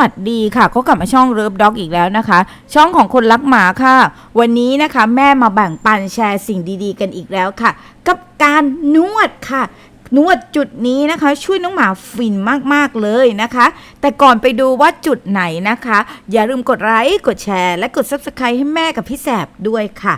วัสดีค่ะก็กลับมาช่องเลิฟด็อกอีกแล้วนะคะ ช่องของคนรักหมาค่ะ วันนี้นะคะแม่มาแบ่งปันแชร์สิ่งดีๆ กันอีกแล้วค่ะ กับการนวดค่ะ นวดจุดนี้นะคะ ช่วยน้องหมาฟินมากๆเลยนะคะ แต่ก่อนไปดูว่าจุดไหนนะคะ อย่าลืมกดไลค์กดแชร์ และกด subscribe ให้แม่กับพี่แสบด้วยค่ะ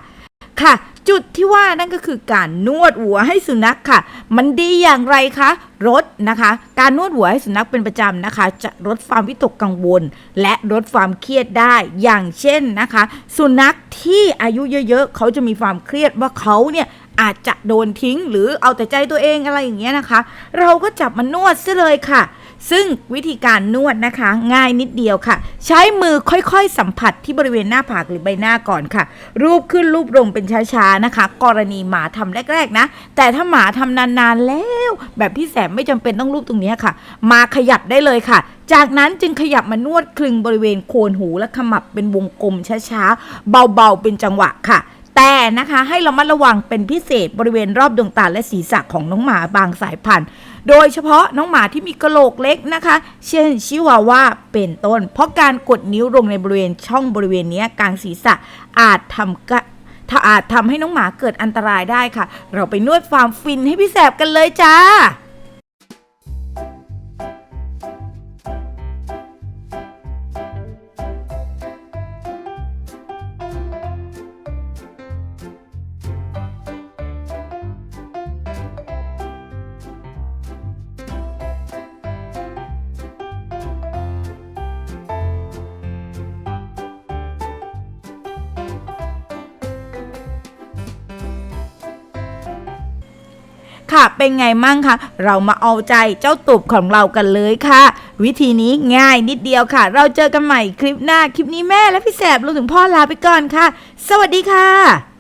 ค่ะ จุดที่ว่านั่นก็คือการนวดหัวให้สุนัขค่ะ มันดีอย่างไรคะลดนะคะ การนวดหัวให้สุนัขเป็นประจำนะคะ จะลดความวิตกกังวล และลดความเครียดได้ อย่างเช่นนะคะ สุนัขที่อายุเยอะๆเขาจะมีความเครียดว่าเขาเนี่ยอาจจะโดนทิ้งหรือเอาแต่ใจตัวเองอะไรอย่างเงี้ยนะคะ เราก็จับมานวดซะเลยค่ะ ซึ่งวิธีการนวดนะคะง่ายนิดเดียวค่ะ ใช้มือค่อยๆ สัมผัสที่บริเวณหน้าผากหรือใบหน้าก่อนค่ะ รูปขึ้นรูปลงเป็นช้าๆนะคะ กรณีหมาทำแรกๆนะ แต่ถ้าหมาทำนานๆแล้ว แบบพี่แสมไม่จำเป็นต้องรูปตรงนี้ค่ะ มาขยับได้เลยค่ะ จากนั้นจึงขยับมานวดคลึงบริเวณโคนหูและขมับเป็นวงกลมช้าๆเบาๆเป็นจังหวะค่ะ แต่นะคะให้เรามัดระวังเป็นพิเศษบริเวณรอบดวงตาและศีรษะของน้องหมาบางสายพันธุ์ โดยเฉพาะน้องหมาที่มีกระโหลกเล็กนะคะ เช่นชิวาว่าเป็นต้น เพราะการกดนิ้วลงในบริเวณช่องบริเวณนี้กลางศีรษะอาจทำกะถ้าอาจทำให้น้องหมาเกิดอันตรายได้ค่ะ เราไปนวดฟามฟินให้พี่แสบกันเลยจ้า ค่ะ เป็นไงมั่งคะเรามาเอาใจเจ้าตุบของเรากันเลยค่ะ วิธีนี้ง่ายนิดเดียวค่ะ เราเจอกันใหม่คลิปหน้าคลิปนี้แม่และพี่แสบรวมถึงพ่อลาไปก่อนค่ะ สวัสดีค่ะ